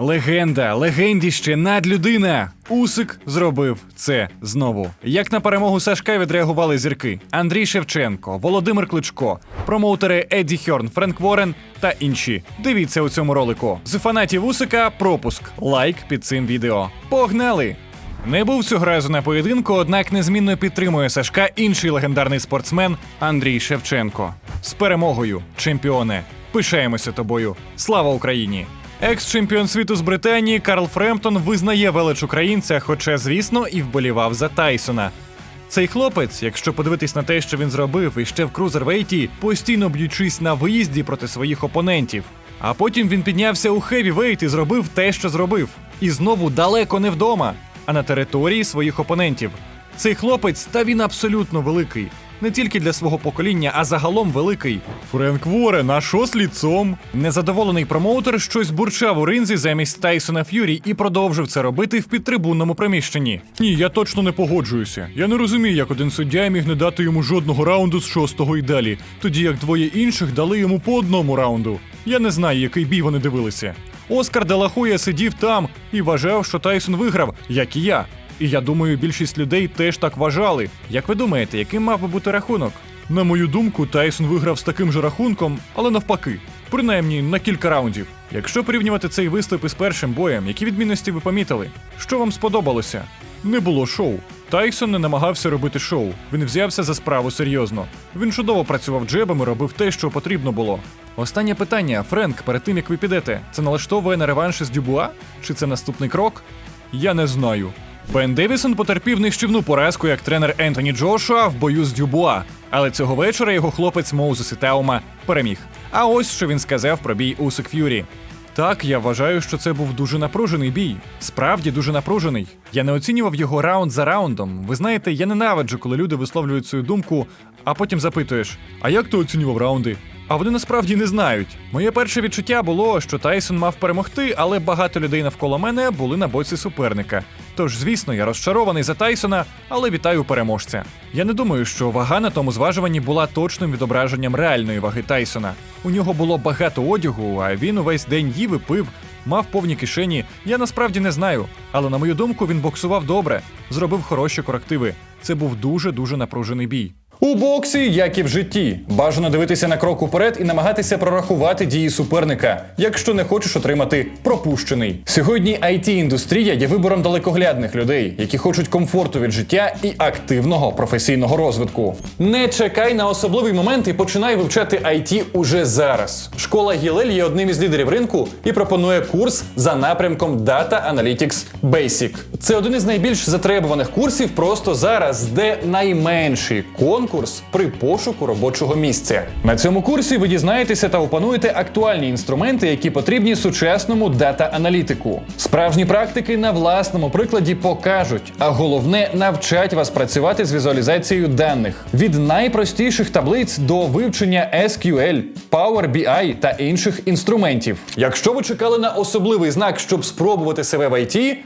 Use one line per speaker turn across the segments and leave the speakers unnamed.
Легенда, легендіще, надлюдина. Усик зробив це знову. Як на перемогу Сашка відреагували зірки: Андрій Шевченко, Володимир Кличко, промоутери Едді Хьорн, Френк Ворен та інші. Дивіться у цьому ролику. З фанатів Усика пропуск, лайк під цим відео. Погнали! Не був цього разу на поєдинку, однак незмінно підтримує Сашка інший легендарний спортсмен Андрій Шевченко. З перемогою, чемпіоне! Пишаємося тобою! Слава Україні! Екс-чемпіон світу з Британії Карл Фремптон визнає велич українця, хоча, звісно, і вболівав за Тайсона. Цей хлопець, якщо подивитись на те, що він зробив іще в крузервейті, постійно б'ючись на виїзді проти своїх опонентів. А потім він піднявся у хевівейт і зробив те, що зробив. І знову далеко не вдома, а на території своїх опонентів. Цей хлопець, та він абсолютно великий. Не тільки для свого покоління, а загалом великий. Френк Ворен, а що з ліцом? Незадоволений промоутер щось бурчав у ринзі замість Тайсона Ф'юрі і продовжив це робити в підтрибунному приміщенні. Ні, я точно не погоджуюся. Я не розумію, як один суддя міг не дати йому жодного раунду з шостого і далі, тоді як двоє інших дали йому по одному раунду. Я не знаю, який бій вони дивилися. Оскар Делахоя сидів там і вважав, що Тайсон виграв, як і я. І я думаю, більшість людей теж так вважали. Як ви думаєте, яким мав би бути рахунок? На мою думку, Тайсон виграв з таким же рахунком, але навпаки, принаймні на кілька раундів. Якщо порівнювати цей виступ із першим боєм, які відмінності ви помітили? Що вам сподобалося? Не було шоу. Тайсон не намагався робити шоу. Він взявся за справу серйозно. Він чудово працював джебами, робив те, що потрібно було. Останнє питання, Френк, перед тим як ви підете, це налаштовує на реванш із Дюбуа? Чи це наступний крок? Я не знаю. Бен Девісон потерпів нищівну поразку як тренер Ентоні Джошуа в бою з Дюбуа, але цього вечора його хлопець Моузес Ітаума переміг. А ось що він сказав про бій Усик Ф'юрі. Так, я вважаю, що це був дуже напружений бій. Справді дуже напружений. Я не оцінював його раунд за раундом. Ви знаєте, я ненавиджу, коли люди висловлюють свою думку, а потім запитуєш: а як ти оцінював раунди? А вони насправді не знають. Моє перше відчуття було, що Тайсон мав перемогти, але багато людей навколо мене були на боці суперника. Тож, звісно, я розчарований за Тайсона, але вітаю переможця. Я не думаю, що вага на тому зважуванні була точним відображенням реальної ваги Тайсона. У нього було багато одягу, а він увесь день їв і пив, мав повні кишені. Я насправді не знаю. Але на мою думку, він боксував добре, зробив хороші корективи. Це був дуже дуже напружений бій. У боксі, як і в житті, бажано дивитися на крок уперед і намагатися прорахувати дії суперника, якщо не хочеш отримати пропущений. Сьогодні it індустрія є вибором далекоглядних людей, які хочуть комфорту від життя і активного професійного розвитку. Не чекай на особливий момент і починай вивчати IT уже зараз. Школа Гілель є одним із лідерів ринку і пропонує курс за напрямком Data Analytics Basic. Це один із найбільш затребуваних курсів просто зараз, де найменший конкурс при пошуку робочого місця. На цьому курсі ви дізнаєтеся та опануєте актуальні інструменти, які потрібні сучасному дата-аналітику. Справжні практики на власному прикладі покажуть, а головне навчать вас працювати з візуалізацією даних від найпростіших таблиць до вивчення SQL, Power BI та інших інструментів. Якщо ви чекали на особливий знак, щоб спробувати себе в IT,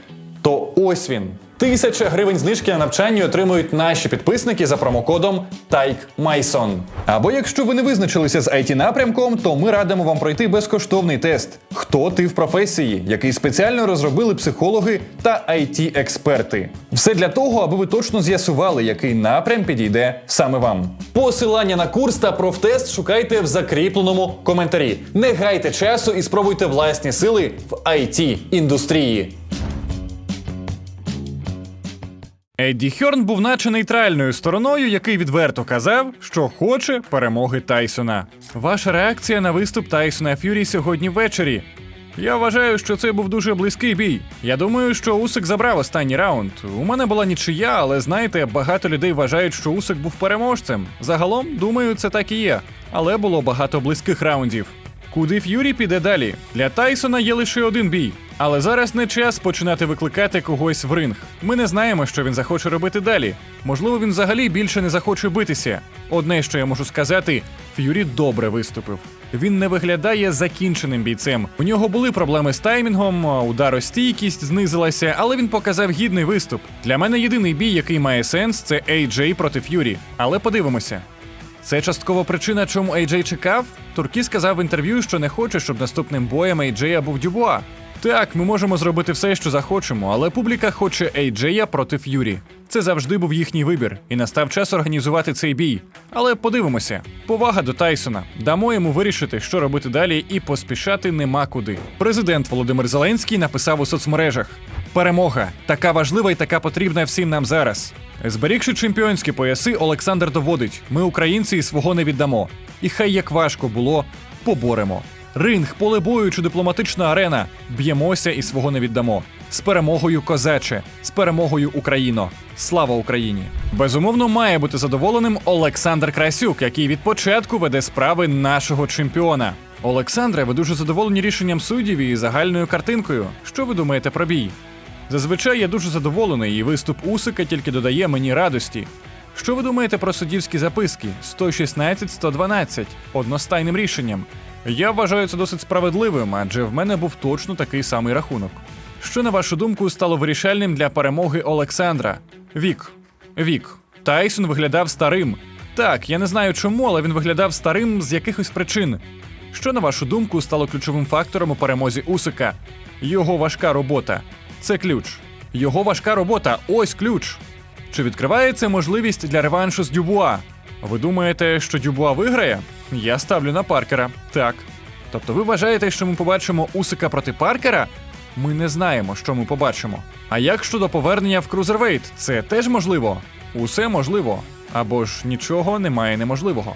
то ось він. Тисяча гривень знижки на навчання отримують наші підписники за промокодом TAIKMAISON. Або якщо ви не визначилися з it напрямком, то ми радимо вам пройти безкоштовний тест Хто ти в професії, який спеціально розробили психологи та it експерти Все для того, аби ви точно з'ясували, який напрям підійде саме вам. Посилання на курс та профтест шукайте в закріпленому коментарі. Не гайте часу і спробуйте власні сили в it індустрії. Едді Хьорн був наче нейтральною стороною, який відверто казав, що хоче перемоги Тайсона. Ваша реакція на виступ Тайсона Ф'юрі сьогодні ввечері. Я вважаю, що це був дуже близький бій. Я думаю, що Усик забрав останній раунд. У мене була нічия, але знаєте, багато людей вважають, що Усик був переможцем. Загалом, думаю, це так і є. Але було багато близьких раундів. Куди Ф'юрі піде далі? Для Тайсона є лише один бій. Але зараз не час починати викликати когось в ринг. Ми не знаємо, що він захоче робити далі. Можливо, він взагалі більше не захоче битися. Одне, що я можу сказати, Ф'юрі добре виступив. Він не виглядає закінченим бійцем. У нього були проблеми з таймінгом, ударостійкість знизилася, але він показав гідний виступ. Для мене єдиний бій, який має сенс, це AJ проти Ф'юрі. Але подивимося. Це частково причина, чому AJ чекав. Туркі сказав в інтерв'ю, що не хоче, щоб наступним боєм AJ був Дюбуа. Так, ми можемо зробити все, що захочемо, але публіка хоче AJ проти Ф'юрі. Це завжди був їхній вибір, і настав час організувати цей бій. Але подивимося: повага до Тайсона. Дамо йому вирішити, що робити далі, і поспішати нема куди. Президент Володимир Зеленський написав у соцмережах: Перемога така важлива і така потрібна всім нам зараз. Зберігши чемпіонські пояси, Олександр доводить: ми, українці, і свого не віддамо. І хай як важко було, поборемо. Ринг, поле бою чи дипломатична арена. Б'ємося і свого не віддамо. З перемогою козаче, з перемогою Україно. Слава Україні! Безумовно, має бути задоволеним Олександр Красюк, який від початку веде справи нашого чемпіона. Олександре, ви дуже задоволені рішенням суддів і загальною картинкою. Що ви думаєте про бій? Зазвичай я дуже задоволений, і виступ Усика тільки додає мені радості. Що ви думаєте про суддівські записки 116-112 одностайним рішенням? Я вважаю це досить справедливим, адже в мене був точно такий самий рахунок. Що, на вашу думку, стало вирішальним для перемоги Олександра? Вік. Вік. Тайсон виглядав старим. Так, я не знаю чому, але він виглядав старим з якихось причин. Що, на вашу думку, стало ключовим фактором у перемозі Усика? Його важка робота. Це ключ. Його важка робота ось ключ. Чи відкривається можливість для реваншу з Дюбуа? Ви думаєте, що Дюбуа виграє? Я ставлю на Паркера. Так. Тобто ви вважаєте, що ми побачимо Усика проти Паркера? Ми не знаємо, що ми побачимо. А як щодо повернення в Крузервейт, це теж можливо? Усе можливо. Або ж нічого немає неможливого.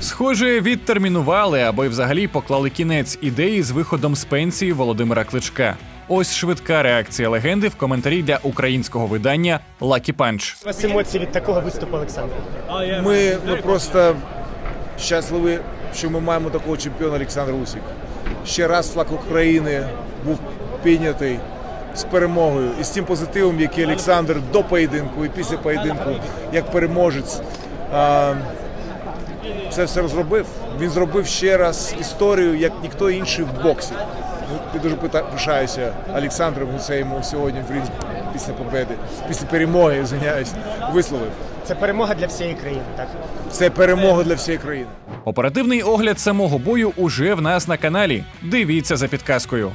Схоже, відтермінували або й взагалі поклали кінець ідеї з виходом з пенсії Володимира Кличка. Ось швидка реакція легенди в коментарі для українського видання Lucky Punch.
У вас емоції від такого виступу, Олександр?
Ми, ми просто щасливі, що ми маємо такого чемпіона Олександра Усік. Ще раз флаг України був піднятий з перемогою і з тим позитивом, який Олександр до поєдинку і після поєдинку, як переможець, це все зробив. Він зробив ще раз історію, як ніхто інший в боксі. Ну, Я дуже пишаюся Олександром Гусеймом сьогодні в ринку після победи, після перемоги, звиняюсь, висловив.
Це перемога для всієї країни, так?
Це перемога для всієї країни.
Оперативний огляд самого бою уже в нас на каналі. Дивіться за підказкою.